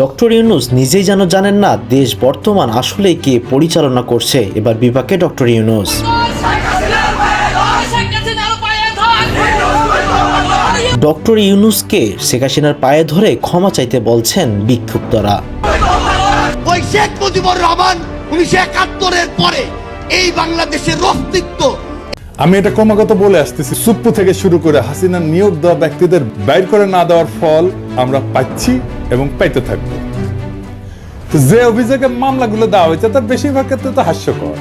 Doctor Yunus নিজেই যেন জানেন না দেশ বর্তমান আসলে কে পরিচালনা করছে। এবার বিপাকে ডক্টর ইউনুস। ডক্টর ইউনুসকে শেখ হাসিনার পায়ে ধরে ক্ষমা চাইতে বলছেন বিক্ষুব্ধরা। ওই শেখ মুজিবুর রহমান উনিশশো একাত্তরের পরে এই বাংলাদেশের অস্তিত্ব। আমি এটা ক্রমাগত বলে আসতেছি। সুপ্পু থেকে শুরু করে হাসিনার নিয়োগ দেওয়া ব্যক্তিদের বাইর করে না দেওয়ার ফল আমরা পাচ্ছি এবং পাইতে থাকব। তো যে অভিযোগে মামলাগুলো দেওয়া হয়েছে, তার বেশিরভাগ ক্ষেত্রে তো হাস্যকর।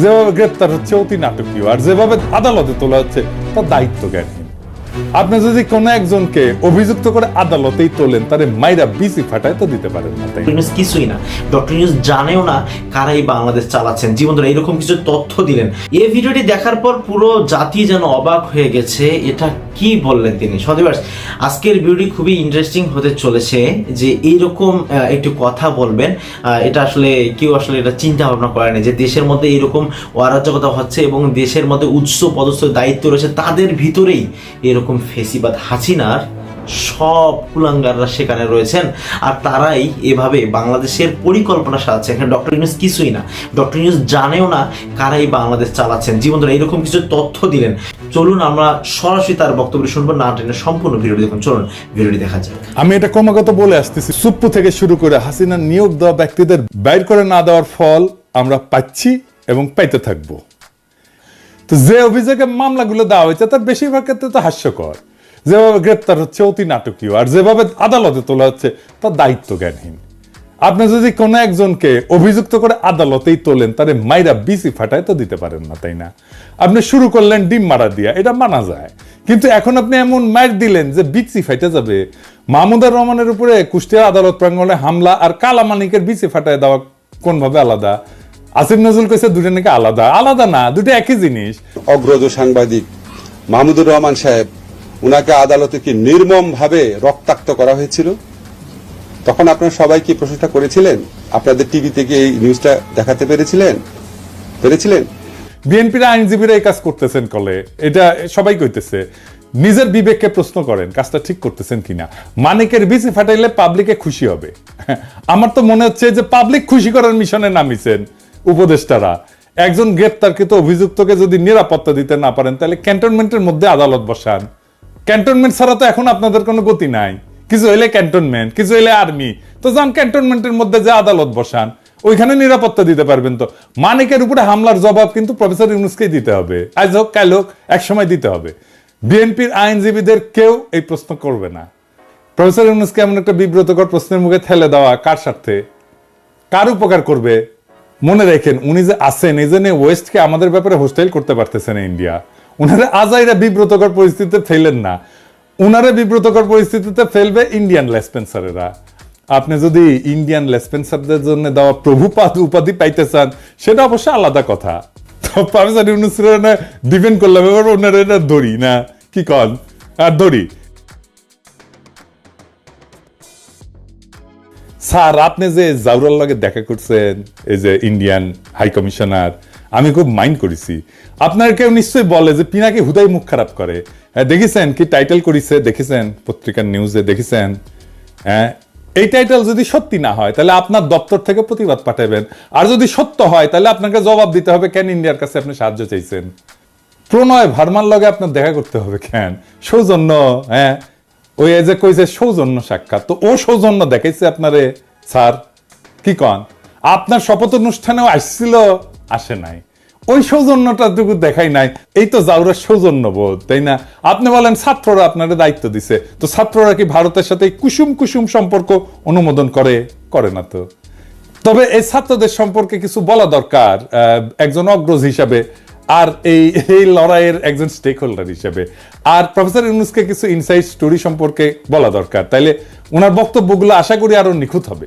যেভাবে গ্রেপ্তার হচ্ছে অতি নাটকীয়, আর যেভাবে আদালতে তোলা হচ্ছে, তার দায়িত্ব জ্ঞানহীন। আপনি যদি কোনো একজনকে অভিযুক্ত করে আদালতেই তোলেন, তারে মাইরা বিসি ফাটায় তো দিতে পারেন না, তাই না? ডক্টর ইউনুস কিছুই না। ডক্টর ইউনুস জানেও না কারাই বাংলাদেশ চালাচ্ছেন। জীবনধর এরকম কিছু তথ্য দিলেন। এই ভিডিওটি দেখার পর পুরো জাতি যেন অবাক হয়ে গেছে, এটা কি বললেন তিনি? সদিবাস আজকের ভিডিওটি খুবই ইন্টারেস্টিং হতে চলেছে যে এইরকম একটু কথা বলবেন এটা আসলে কেউ আসলে এটা চিন্তা ভাবনা করেনি যে দেশের মধ্যে এরকম অরাজকতা হচ্ছে এবং দেশের মধ্যে উচ্চ পদস্থ দায়িত্ব রয়েছে, তাদের ভিতরেই এরকম ফেসিবাদ হাসিনার সব কুলাঙ্গাররা সেখানে রয়েছেন। আর তারাই এভাবে বাংলাদেশের পরিকল্পনা সাজাচ্ছে এখানে ডক্টর ইউনুস কিছুই না। ডক্টর ইউনুস জানেও না কারাই বাংলাদেশ চালাচ্ছেন। জীবন ধরে এরকম কিছু তথ্য দিলেন। চলুন, আমরা সরাসরি তার বক্তব্য শুনব। না টেনে সম্পূর্ণ ভিডিওটি দেখুন। চলুন, ভিডিওটি দেখা যাক। আমি এটা ক্রমাগত বলে আসতেছি। সুপ্পু থেকে শুরু করে হাসিনার নিয়োগ দেওয়া ব্যক্তিদের বাইর করে না দেওয়ার ফল আমরা পাচ্ছি এবং পাইতে থাকব। তো যে অভিযোগে মামলাগুলো দেওয়া হয়েছে, তার বেশিরভাগ ক্ষেত্রে তো হাস্যকর। যেভাবে গ্রেপ্তার হচ্ছে অতি নাটকীয়, আর যেভাবে আদালতে তোলা হচ্ছে তার দায়িত্ব জ্ঞানহীন আপনি যদি কোনো একজনকে অভিযুক্ত করে আদালতেই তোলেন, তারে মাইরা বিসি ফাটায় তো দিতে পারেন না, তাই না? আপনি শুরু করলেন ডিম মারা দিয়া, এটা মানা যায়। কিন্তু এখন আপনি এমন মার দিলেন যে বিচি ফাইটে যাবে। মাহমুদুর রহমানের উপরে কুষ্টিয়া আদালত প্রাঙ্গণে হামলা আর কালামানিকের বিচি ফাটায় দেওয়া কোনভাবে আলাদা? আসিফ নজরুল কইছে দুটো নাকি আলাদা। আলাদা না দুটো একই জিনিস। অগ্রজ সাংবাদিক মাহমুদুর রহমান সাহেব, উনাকে আদালতে কি নির্মম ভাবে রক্তাক্ত করা হয়েছিল? তখন আপনারা সবাই কি প্রশ্নটা করেছিলেন? আপনাদের টিভিতে কি এই নিউজটা দেখাতে পেরেছিলেন? পেরেছিলেন? বিএনপির আইনজীবীরা এই কাজ করতেছেন কলে। এটা সবাই কইতেছে। নিজের বিবেককে প্রশ্ন করেন, কাজটা ঠিক করতেছেন কিনা? মানিকের বিসি ফাটাইলে পাবলিকে খুশি হবে। আমার তো মনে হচ্ছে যে পাবলিক খুশি করার মিশনে নামিছেন উপদেষ্টারা। একজন গ্রেপ্তারকৃত অভিযুক্তকে যদি নিরাপত্তা দিতে না পারেন, তাহলে ক্যান্টনমেন্টের মধ্যে আদালত বসান। ক্যান্টনমেন্ট ছাড়া তো এখন আপনাদের কোনো গতি নাই। কিছু হইলে ক্যান্টনমেন্ট কিছু হইলে আর্মি তো যান ক্যান্টনমেন্টের মধ্যে যে আদালত বসান, ওইখানে নিরাপত্তা দিতে পারবেন তো। মানিকের উপরে হামলার জবাব কিন্তু প্রফেসর ইউনুসকেই দিতে হবে। আজ হোক, কাল হোক এক সময় দিতে হবে। বিএনপির আইনজীবীদের কেউ এই প্রশ্ন করবে না। প্রফেসর ইউনুসকে এমন একটা বিব্রতকর প্রশ্নের মুখে ঠেলে দেওয়া কার স্বার্থে? কার উপকার করবে? মনে রাখেন, উনি যে আছেন, এই জন্য ওয়েস্টকে আমাদের ব্যাপারে হোস্টাইল করতে পারতেছে না ইন্ডিয়া। উনারা আজাইরা বিব্রতকর পরিস্থিতিতে ফেলেন না। উনারা বিব্রতকর পরিস্থিতিতে ফেলবে ইন্ডিয়ান লেসপেন্সারেরা। আপনি যদি ইন্ডিয়ান লেসপেন্সারদের জন্য দেওয়া প্রভুপাদ উপাধি পাইতে চান, সেটা অবশ্য আলাদা কথা। তো ডিপেন্ড করলাম, এবার এটা ধরি, না? কি কন? আর ধরি। স্যার, আপনি যে জাউরাল লগে দেখা করছেন, এই যে ইন্ডিয়ান হাই কমিশনার আমি খুব মাইন্ড করেছি। আপনার কেউ নিশ্চয়ই বলে যে পিনাকে হুদাই মুখ খারাপ করে। দেখেছেন? কি টাইটেল করেছে? দেখেছেন? পত্রিকার নিউজে দেখেছেন? হ্যাঁ এই টাইটেল যদি সত্যি না হয়, তাহলে আপনার দপ্তর থেকে প্রতিবাদ পাঠাবেন। আর যদি সত্য হয়, তাহলে আপনাকে জবাব দিতে হবে কেন ইন্ডিয়ার কাছে আপনি সাহায্য চাইছেন? প্রণয় ভার্মার লগে আপনার দেখা করতে হবে কেন? সৌজন্য হ্যাঁ? ওই যে কইছে সৌজন্য সাক্ষাৎ, তো ও সৌজন্য দেখাইছে আপনারে, স্যার। কি কন? আপনার শপথ অনুষ্ঠানেও আসছিল, আসে নাই। ওই সৌজন্যটাটুকু দেখাই নাই। এই তো জাউরের সৌজন্য বোধ, তাই না? আপনি বলেন, ছাত্ররা আপনার দায়িত্ব দিছে। তো ছাত্ররা কি ভারতের সাথে কুসুম কুসুম সম্পর্ক অনুমোদন করে করে না তো? তবে এই ছাত্রদের সম্পর্কে কিছু বলা দরকার একজন অগ্রজ হিসাবে, আর এই এই লড়াইয়ের একজন স্টেক হোল্ডার হিসেবে। আর প্রফেসর ইউনুসকে কিছু ইনসাইড স্টোরি সম্পর্কে বলা দরকার। তাইলে ওনার বক্তব্যগুলো আশা করি আরও নিখুঁত হবে।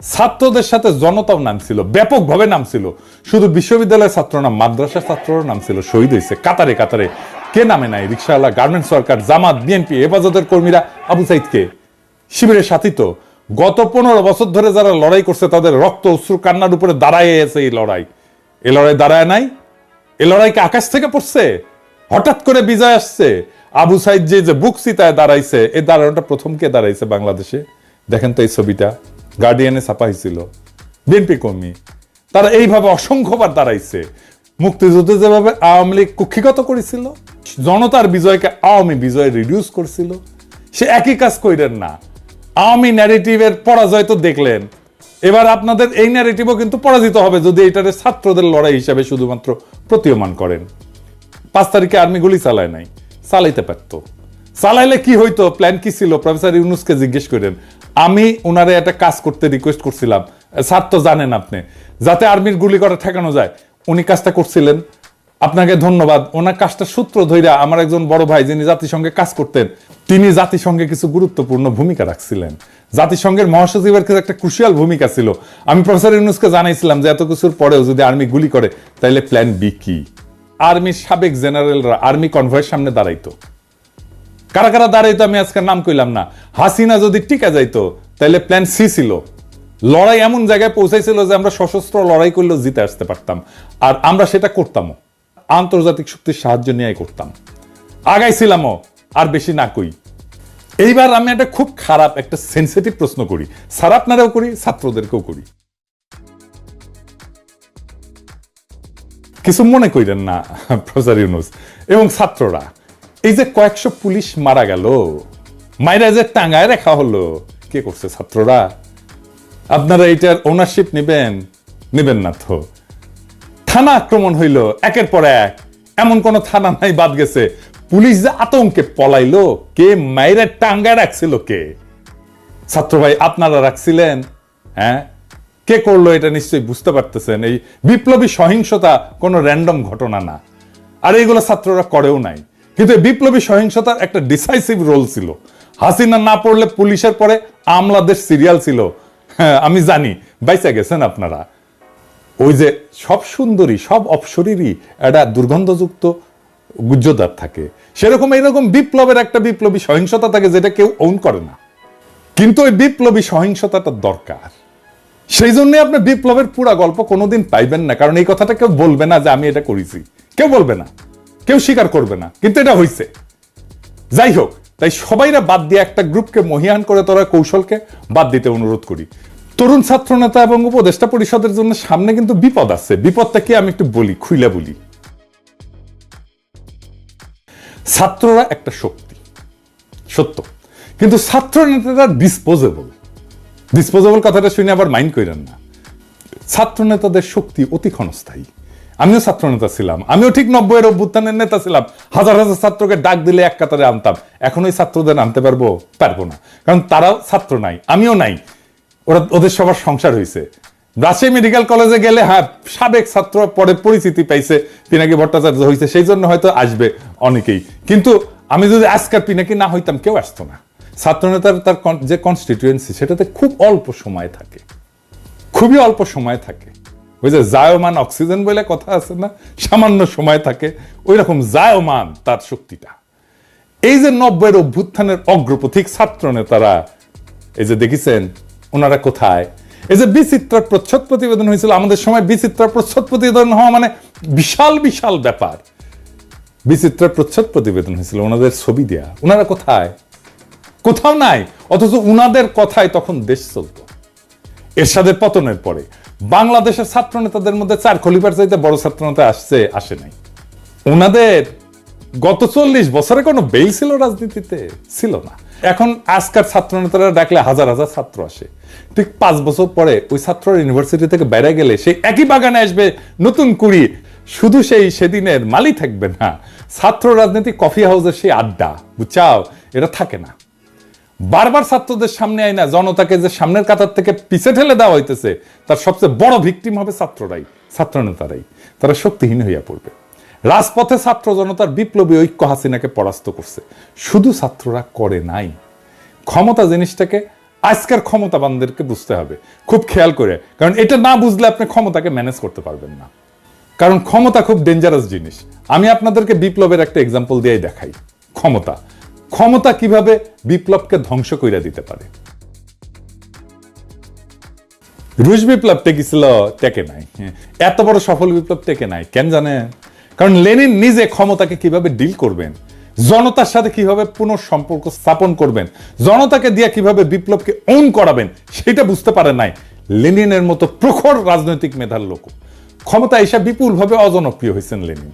ছাত্রদের সাথে জনতাও নামছিল ব্যাপকভাবে নামছিল শুধু বিশ্ববিদ্যালয়ের ছাত্র না, মাদ্রাসার ছাত্ররও নামছিল শহীদ হয়েছে। কাতারে কাতারে। কে নামে নাই? রিক্সাওয়ালা, গার্মেন্টস সরকার জামাত, বিএনপি, হেফাজতের কর্মীরা, আবু সাইদকে। শিবিরের সাথী তো। গত পনেরো বছর ধরে যারা লড়াই করছে, তাদের রক্ত, অশ্রু, কান্নার উপরে দাঁড়ায় আছে এই লড়াই। এই লড়াই দাঁড়ায় নাই? এ লড়াই কি আকাশ থেকে পড়ছে? হঠাৎ করে বিজয় আসছে। আবু সাইদ যে যে বুক সিতায় দাঁড়াইছে এই দাঁড়ানোটা প্রথম কে দাঁড়াইছে বাংলাদেশে? দেখেন তো এই ছবিটা। গার্ডিয়ানে ছাপা হয়েছিল বিএনপি কর্মী। তারা এইভাবে অসংখ্যবার দাঁড়াইছে মুক্তিযুদ্ধে যেভাবে আওয়ামী লীগ কুক্ষিগত করেছিল, জনতার বিজয়কে আওয়ামী বিজয় রিডিউস করছিল, সে একই কাজ কইরেন না। আওয়ামী ন্যারেটিভের পরাজয় তো দেখলেন। এবার আপনাদের এই ন্যারেটিভও কিন্তু পরাজিত হবে যদি এটারে ছাত্রদের লড়াই হিসাবে শুধুমাত্র প্রতীয়মান করেন। পাঁচ তারিখে আর্মি গুলি চালায় নাই, চালাইতে পারত। চালাইলে কি হইতো? প্ল্যান কি ছিল? প্রফেসর ইউনুসকে জিজ্ঞেস করেন আমি উনারে একটা কাজ করতে রিকোয়েস্ট করছিলাম। স্যার তো জানেন আপনি, যাতে আর্মির গুলি করা ঠেকানো যায়, উনি কাজটা করছিলেন। আপনাকে ধন্যবাদ। ওনার কাজটা সূত্র ধইরা আমার একজন বড় ভাই যিনি জাতিসংঘে কাজ করতেন, তিনি জাতিসংঘে কিছু গুরুত্বপূর্ণ ভূমিকা রাখছিলেন। জাতিসংঘের মহাসচিবের কাছে একটা ক্রুশিয়াল ভূমিকা ছিল। আমি প্রফেসর ইউনুসকে জানাইছিলাম যে এত কিছুর পরেও যদি আর্মি গুলি করে, তাইলে প্ল্যান বি কি? আর্মির সাবেক জেনারেলরা আর্মি কনভয়ের সামনে দাঁড়াইতো। কারা কারা দাঁড়াইতো আমি আজকে নাম কইলাম না। হাসিনা যদি টিকা যাইতো তাহলে প্ল্যান সি ছিল। লড়াই এমন জায়গায় পৌঁছাইছিল যে আমরা সশস্ত্র লড়াই করলেও জিতে আসতে পারতাম। আর আমরা সেটা করতামও। আন্তর্জাতিক শক্তির সাহায্য নিয়ে করতাম। আগাইছিলামও, আর বেশি না কই। এইবার আমি একটা খুব খারাপ, একটা সেন্সিটিভ প্রশ্ন করি। স্যার আপনারাও করি, ছাত্রদেরকেও করি। কিছু মনে কইরেন না প্রফেসর ইউনুস। এবং ছাত্ররা। এই যে কয়েকশো পুলিশ মারা গেল, মাইরা যে টাঙ্গায় রেখা হলো, কে করছে ছাত্ররা? আপনারা এটার ওনারশিপ নেবেন নেবেন না তো। থানা আক্রমণ হইল, একের পর এক। এমন কোন থানা নাই, বাদ গেছে। পুলিশ যে আতঙ্কে পলাইলো, কে মাইরা টাঙ্গায় রাখছিল কে? ছাত্র ভাই আপনারা রাখছিলেন হ্যাঁ? কে করল এটা নিশ্চয়ই বুঝতে পারতেছেন। এই বিপ্লবী সহিংসতা কোনো র্যান্ডম ঘটনা না। আর এইগুলো ছাত্ররা করেও নাই। কিন্তু এই বিপ্লবী সহিংসতার একটা ডিসাইসিভ রোল ছিল। হাসিনা না পড়লে পুলিশের পরে আমলাদের সিরিয়াল ছিল। হ্যাঁ আমি জানি বাইসা গেছেন আপনারা। ওই যে সব সুন্দরী, সব অপসরীরই একটা দুর্গন্ধযুক্ত গুজ্জদার থাকে। সেরকম এইরকম বিপ্লবের একটা বিপ্লবী সহিংসতা থাকে যেটা কেউ ওন করে না। কিন্তু ওই বিপ্লবী সহিংসতাটা দরকার। সেই জন্য আপনি বিপ্লবের পুরা গল্প কোনোদিন পাইবেন না। কারণ এই কথাটা কেউ বলবে না যে আমি এটা করেছি। কেউ বলবে না। কেউ স্বীকার করবে না, কিন্তু এটা হয়েছে যাই হোক, তাই সবাইরা বাদ দিয়ে একটা গ্রুপকে মহিয়ান করে তোরা কৌশলকে বাদ দিতে অনুরোধ করি। তরুণ ছাত্র নেতা এবং উপদেষ্টা পরিষদের জন্য সামনে কিন্তু বিপদ আছে। বিপদটা কি আমি একটু বলি, খুইলা বলি। ছাত্ররা একটা শক্তি, সত্য। কিন্তু ছাত্র নেতারা ডিসপোজেবল ডিসপোজেবল কথাটা শুনে আবার মাইন্ড করেন না। ছাত্র নেতাদের শক্তি অতি ক্ষণস্থায়ী। আমিও ছাত্র নেতা ছিলাম, আমিও ঠিক নব্বইয়ের অভ্যুত্থানের নেতা ছিলাম। হাজার হাজার ছাত্রকে ডাক দিলে এক কাতারে আনতাম। এখন ওই ছাত্রদের আনতে পারব? পারব না। কারণ তারাও ছাত্র নাই, আমিও নাই। ওরা, ওদের সবার সংসার হয়েছে রাজশাহী মেডিকেল কলেজে গেলে হ্যাঁ সাবেক ছাত্র পরে পরিচিতি পাইছে, পিনাকি ভট্টাচার্য হয়েছে সেই জন্য হয়তো আসবে অনেকেই। কিন্তু আমি যদি আজকার পিনাকি না হইতাম, কেউ আসতো না। ছাত্রনেতার তার যে কনস্টিটিউয়েন্সি সেটাতে খুব অল্প সময় থাকে। খুবই অল্প সময় থাকে। ওই যে জায়মান অক্সিজেন বলে কথা আছে না, সামান্য সময় থাকে ওই রকম জায়মান তার শক্তিটা। এই যে নব্বইয়ের অভ্যুত্থানের অগ্রপথিক ছাত্র নেতারা এই যে দেখেছেন, ওনারা কোথায়? এই যে বিচিত্রার প্রচ্ছদ প্রতিবেদন হয়েছিল, আমাদের সময় বিচিত্রার প্রচ্ছদ প্রতিবেদন হওয়া মানে বিশাল বিশাল ব্যাপার। বিচিত্রার প্রচ্ছদ প্রতিবেদন হয়েছিল, ওনাদের ছবি দেয়া। ওনারা কোথায়? কোথাও নাই, অথচ উনাদের কথায় তখন দেশ চলতো। এরশাদের পতনের পরে বাংলাদেশের ছাত্র নেতাদের মধ্যে চার খলিফার চাইতে বড় ছাত্র নেতা আসছে, আসে নাই। ওনাদের গত চল্লিশ বছরে কোনো বেল ছিল রাজনীতিতে? ছিল না। এখন আজকার ছাত্র নেতারা ডাকলে হাজার হাজার ছাত্র আসে। ঠিক পাঁচ বছর পরে ওই ছাত্র ইউনিভার্সিটি থেকে বেড়ে গেলে সেই একই বাগানে আসবে, নতুন কুড়ি। শুধু সেই সেদিনের মালি থাকবে না। ছাত্র রাজনীতি কফি হাউসের সেই আড্ডা, বুঝছাও? এটা থাকে না। বারবার ছাত্রদের সামনে আয় না, জনতাকে যে সামনের কাতার থেকে পিছে ঠেলে দেওয়া হইতেছে, তার সবচেয়ে বড় ভিকটিম হবে ছাত্ররাই ছাত্র নেতারাই তারা শক্তিহীন হইয়া পড়বে। রাজপথে ছাত্র জনতার বিপ্লবী ঐক্য হাসিনাকে পরাস্ত করছে। শুধু ছাত্ররা করে নাই। ক্ষমতা জিনিসটাকে, আজকের ক্ষমতাবানদেরকে বুঝতে হবে। খুব খেয়াল করে, কারণ এটা না বুঝলে আপনি ক্ষমতাকে ম্যানেজ করতে পারবেন না। কারণ ক্ষমতা খুব ডেঞ্জারাস জিনিস। আমি আপনাদেরকে বিপ্লবের একটা এক্সাম্পল দিয়ে দেখাই। ক্ষমতা। ক্ষমতা কীভাবে বিপ্লবকে ধ্বংস করে দিতে পারে? রুশ বিপ্লব টেকেছিল, টেকে নাই। এত বড় সফল বিপ্লব টেকে নাই, কেন জানেন কারণ লেনিন নিজে ক্ষমতাকে কীভাবে ডিল করবেন? জনতার সাথে কীভাবে পুনঃসম্পর্ক স্থাপন করবেন? জনতাকে দিয়ে কীভাবে বিপ্লবকে অন করাবেন, সেটা বুঝতে পারে নাই লেনিনের মতো প্রখর রাজনৈতিক মেধার লোক ক্ষমতা এসে বিপুলভাবে অজনপ্রিয় হয়েছেন লেনিন,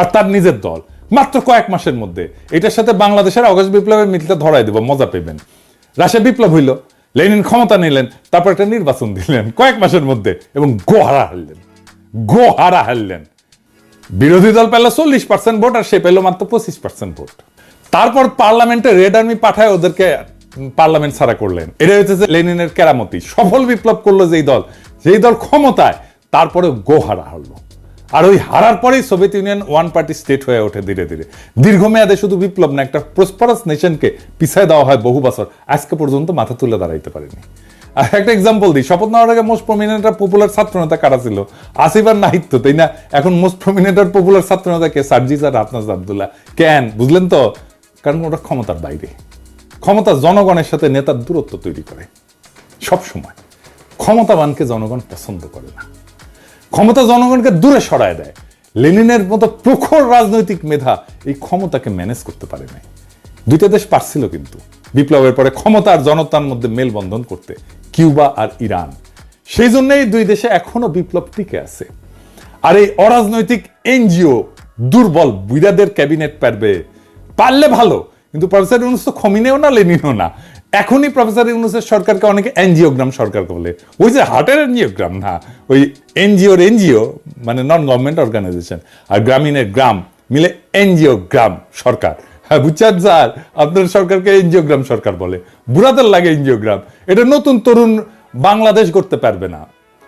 আর তার নিজের দল। মাত্র কয়েক মাসের মধ্যে। এটার সাথে বাংলাদেশের অগস্ট বিপ্লবের মিলটা ধরাই দেব, মজা পেবেন রাশিয়া বিপ্লব হইল, লেনিন ক্ষমতা নিলেন, তারপর একটা নির্বাচন দিলেন, কয়েক মাসের মধ্যে, এবং গোহারা হারলেন। গোহারা হারলেন। বিরোধী দল পেল চল্লিশ পার্সেন্ট ভোট আর সে পেল মাত্র পঁচিশ পার্সেন্ট ভোট। তারপর পার্লামেন্টে রেড আর্মি পাঠায় ওদেরকে পার্লামেন্ট ছাড়া করলেন। এটা হচ্ছে যে লেনিনের কেরামতি। সফল বিপ্লব করল যেই দল যেই দল ক্ষমতায় তারপরে গোহারা হারলো। আর ওই হারার পরেই Soviet Union one party state হয়ে ওঠে ধীরে ধীরে। দীর্ঘমেয়াদে শুধু বিপ্লব না, একটা প্রসপারাস নেশনকে পিছায় দেওয়া হয় বহু বছর। আজকে পর্যন্ত মাথা তুলে দাঁড়াইতে পারেনি। আর একটা এক্সাম্পল দিই, শপথ নেওয়ার আগে মোস্ট প্রমিনেন্ট আর পপুলার ছাত্র নেতা কারা ছিল? আসিফ আর নাহিত্য তাই না? এখন মোস্ট প্রমিনেন্ট আর পপুলার ছাত্র নেতা কে? সার্জিস আর রাতনাজ আবদুল্লাহ। কেন? বুঝলেন তো? কারণ ওটা ক্ষমতার বাইরে। ক্ষমতা জনগণের সাথে নেতার দূরত্ব তৈরি করে। সব সময় ক্ষমতাবানকে জনগণ পছন্দ করে না। ক্ষমতা জনগণকে দূরে সরায় দেয়। লেনিনের মতো প্রখর রাজনৈতিক মেধা এই ক্ষমতাকে ম্যানেজ করতে পারে নাই। দুইটা দেশ পারছিল কিন্তু। বিপ্লবের পরে ক্ষমতা আর জনতার মধ্যে মেলবন্ধন করতে কিউবা আর ইরান। সেই জন্যই দুই দেশে এখনও বিপ্লব টিকে আছে। আর এই অরাজনৈতিক এনজিও দুর্বল বুইরাদের ক্যাবিনেট পারবে। পারলে ভালো, কিন্তু প্রফেসর ইউনুস তো খমিনেও না, লেনিনও না। এখনই প্রফেসর ইউনুসের সরকারকে অনেকে এনজিওগ্রাম সরকার বলে। ওই যে হার্টের এনজিওগ্রাম, না? ওই এনজিওর এনজিও মানে নন গভর্নমেন্ট অর্গানাইজেশন আর গ্রামীণের গ্রাম মিলে এনজিও গ্রাম সরকার। হ্যাঁ বুঝছেন স্যার? আপনার সরকারকে এনজিওগ্রাম সরকার বলে। বুড়াদের লাগে এনজিওগ্রাম। এটা নতুন তরুণ বাংলাদেশ করতে পারবে না।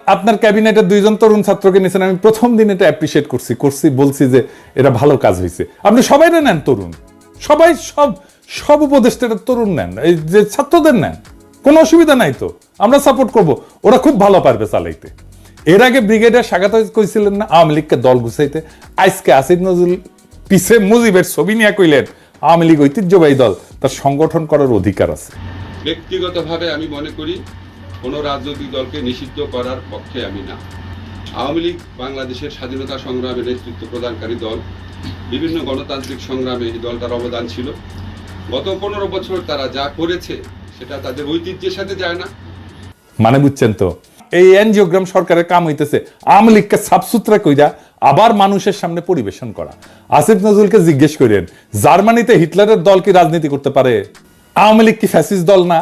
আপনার ক্যাবিনেটের দুইজন তরুণ ছাত্রকে নিয়েছেন আমি প্রথম দিন এটা অ্যাপ্রিসিয়েট করছি করছি, বলছি যে এটা ভালো কাজ হয়েছে আপনি সবাই নেন তরুণ। সবাই সব সব উপদেষ্টারা তরুণ নেন, এই যে ছাত্রদের নেন। কোনো অসুবিধা নাই তো, আমরা সাপোর্ট করব। ওরা খুব ভালো পারবে চালাইতে। এর আগে ব্রিগেডের স্বাগত কইছিলেন না, আওয়ামী লীগকে দল গুছাইতে। আজকে আসিফ নজরুল পিছে মুজিবের ছবি নিয়ে কইলেন, আওয়ামী লীগ ঐতিহ্যবাহী দল, তার সংগঠন করার অধিকার আছে। ব্যক্তিগতভাবে আমি মনে করি, কোনো রাজনৈতিক দলকে নিষিদ্ধ করার পক্ষে আমি না। আওয়ামী লীগ বাংলাদেশের স্বাধীনতা সংগ্রামে নেতৃত্ব প্রদানকারী দল, বিভিন্ন গণতান্ত্রিক সংগ্রামে এই দলটার অবদান ছিল। গত পনেরো বছর তারা যা করেছে, সেটা তাদের ঐতিহ্যের সাথে যায় না। মানে বুঝছেন তো? এই এনজিওগ্রাম সরকারের কাম হইতেছে, আওয়ামী লীগকে সাফসুতরা কইরা আবার মানুষের সামনে পরিবেশন করা। আসিফ নজরুলকে জিজ্ঞেস করেন, জার্মানিতে হিটলারের দল কি রাজনীতি করতে পারে? আওয়ামী লীগ কি ফ্যাসিস্ট দল না?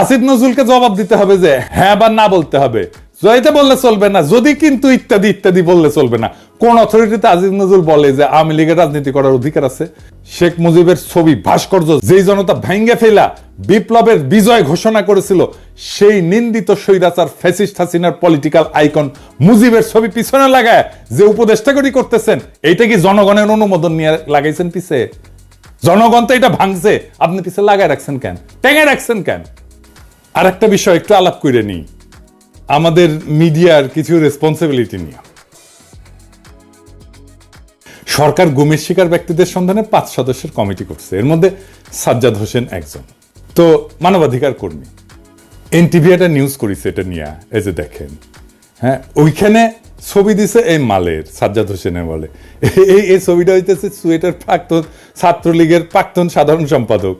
আসিফ নজরুলকে জবাব দিতে হবে যে হ্যাঁ বা না বলতে হবে। জয়তে বললে চলবে না, যদি কিন্তু ইত্যাদি ইত্যাদি বললে চলবে না। কোন অথরিটিতে আজিজ নজরুল বলে যে আওয়ামী লীগের রাজনীতি করার অধিকার আছে? শেখ মুজিবের ছবি ভাস্কর্য যেই জনতা ভেঙ্গে ফেলা বিপ্লবের বিজয় ঘোষণা করেছিল, সেই নিন্দিত স্বৈরাচার ফ্যাসিস্ট হাসিনার পলিটিক্যাল আইকন মুজিবের ছবি পিছনে লাগায় যে উপদেষ্টা করি করতেছেন, এইটা কি জনগণের অনুমোদন নিয়ে লাগাইছেন পিছে? জনগণ তো এটা ভাঙছে, আপনি পিছে লাগায় রাখছেন কেন? টেঙে রাখছেন কেন? আর একটা বিষয় একটু আলাপ করে নিই। আমাদের মিডিয়ার কিছু রেসপন্সিবিলিটি নিয়ে। সরকার গুমের শিকার ব্যক্তিদের সন্ধানে পাঁচ সদস্যের কমিটি করছে। এর মধ্যে সাজ্জাদ হোসেন একজন। তো মানবাধিকার কর্মী। এনটিভি একটা নিউজ করেছে এটা নিয়ে, এই যে দেখেন। হ্যাঁ ওইখানে ছবি দিছে এই মালের, সাজ্জাদ হোসেনের বলে এই এই ছবিটা হইতেছে সুয়েটার প্রাক্তন, ছাত্রলীগের প্রাক্তন সাধারণ সম্পাদক।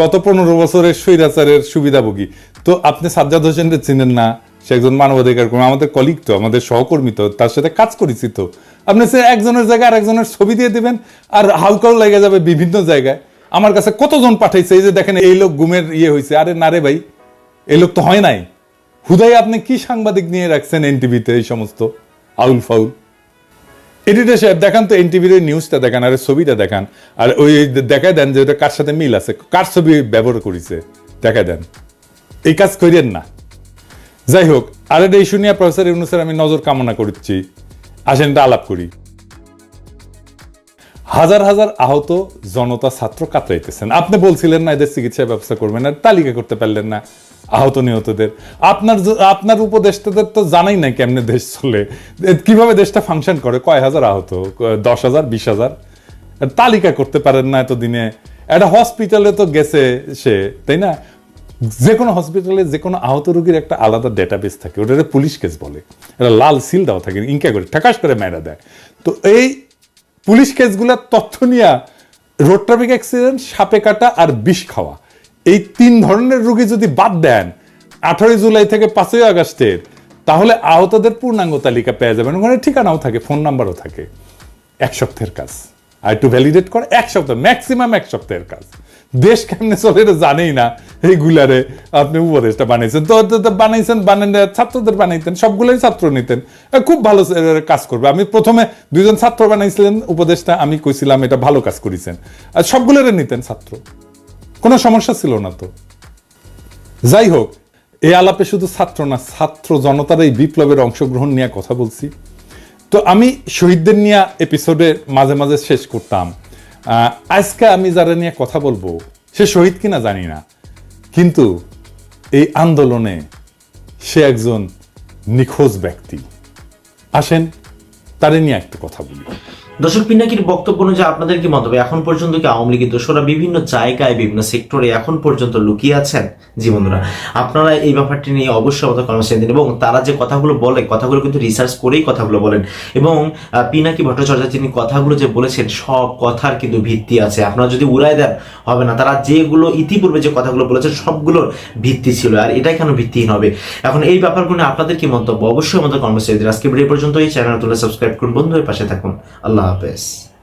গত পনেরো বছরের স্বৈরাচারের সুবিধাভোগী। তো আপনি সাজ্জাদ হোসেনকে চিনেন না? সে একজন মানবাধিকার কর্মী, আমাদের কলিগ তো, আমাদের সহকর্মী তো, তার সাথে কাজ করেছি তো। আপনি সে একজনের জায়গায় আর একজনের ছবি দিয়ে দিবেন, আর হাউকাও লেগে যাবে বিভিন্ন জায়গায়। আমার কাছে কতজন পাঠাইছে, এই যে দেখেন, এই লোক গুমের ইয়ে হয়েছে আরে না রে ভাই, এই লোক তো হয় নাই। হুদাই, আপনি কি সাংবাদিক নিয়ে রাখছেন এনটিভিতে এই সমস্ত? আউল ফাউল। এডিটর সাহেব, দেখান তো এনটিভির নিউজটা দেখান, আর ছবিটা দেখান। আর ওই দেখায় দেন যে ওটা কার সাথে মিল আছে, কার ছবি ব্যবহার করেছে দেখায় দেন। এই কাজ করিয়েন না। যাই হোক আর এটা ইস্যু নিয়ে প্রফেসর ইউনুসের আমি নজর কামনা করছি। আসেন এটা আলাপ করি। হাজার হাজার আহত জনতা ছাত্র কাতরাইতেছেন। আপনি বলছিলেন না, এদের চিকিৎসা ব্যবস্থা করবেন না, তালিকা করতে পারলেন না আহত নিহতদের। আপনার আপনার উপদেষ্টাদের তো জানাই না কেমনে দেশ চলে। কীভাবে দেশটা ফাংশন করে? কয় হাজার আহত? দশ হাজার, বিশ হাজার? তালিকা করতে পারেন না এতদিনে। একটা হসপিটালে তো গেছে সে, তাই না? যে কোনো হসপিটালে যে কোনো আহত রোগীর একটা আলাদা ডেটাবেস থাকে। ওটা পুলিশ কেস বলে। এটা লাল সিল দেওয়া থাকে, ইনকা করে, ঠাকাস করে মেরা দেয়। তো এই পুলিশ কেসগুলোর তথ্য নিয়ে রোড ট্রাফিক অ্যাক্সিডেন্ট সাপে কাটা আর বিষ খাওয়া। এই তিন ধরনের রুগী যদি বাদ দেন, আঠারোই জুলাই থেকে পাঁচই আগস্টের তাহলে আহতদের পূর্ণাঙ্গ তালিকা পেয়ে যাবেন। ওখানে ঠিকানাও থাকে ফোন নাম্বারও থাকে। এক সপ্তাহের কাজ। আর একটু ভ্যালিডেট করে, এক সপ্তাহ ম্যাক্সিমাম এক সপ্তাহের কাজ। দেশ কেমনে চলে এটা জানেই না। এইগুলারে আপনি উপদেশটা বানাইছেন, তো বানাইছেন বানান ছাত্রদের বানাইতেন, সবগুলোই ছাত্র নিতেন। খুব ভালো কাজ করবে। আমি প্রথমে দুইজন ছাত্র বানাইছিলেন উপদেশটা আমি কইছিলাম এটা ভালো কাজ করেছেন। আর সবগুলোরে নিতেন ছাত্র। কোনো সমস্যা ছিল না তো। যাই হোক এই আলাপে শুধু ছাত্র না, ছাত্র জনতার এই বিপ্লবের অংশগ্রহণ নিয়ে কথা বলছি। তো আমি শহীদদের নিয়ে এপিসোডে মাঝে মাঝে শেষ করতাম। আজকে আমি যারা নিয়ে কথা বলব, সে শহীদ কিনা জানি না। কিন্তু এই আন্দোলনে সে একজন নিখোঁজ ব্যক্তি। আসেন তারে নিয়ে একটা কথা বলি। দর্শক পিনাকির বক্তব্য অনুযায়ী আপনাদের কি মন্তব্য? এখন পর্যন্ত কি আওয়ামী লীগের দোষরা বিভিন্ন জায়গায়, বিভিন্ন সেক্টরে এখন পর্যন্ত লুকিয়ে আছেন? জি বন্ধুরা, আপনারা এই ব্যাপারটি নিয়ে অবশ্যই আমাদের কর্মসূচি দিন এবং তারা যে কথাগুলো বলে, কথাগুলো কিন্তু রিসার্চ করেই কথাগুলো বলেন। এবং পিনাকি ভট্টাচার্য তিনি কথাগুলো যে বলেছেন, সব কথার কিন্তু ভিত্তি আছে। আপনারা যদি উড়াই দেন, হবে না। তারা যেগুলো ইতিপূর্বে যে কথাগুলো বলেছেন, সবগুলোর ভিত্তি ছিল। আর এটাই কেন ভিত্তিহীন হবে? এখন এই ব্যাপারগুলো আপনাদের কি মন্তব্য? অবশ্যই আমাদের কর্মসূচি দিন আজকে ভিডিও পর্যন্ত এই চ্যানেল তুলে সাবস্ক্রাইব করুন বন্ধুদের পাশে থাকুন। আল্লাহ হাফেজ।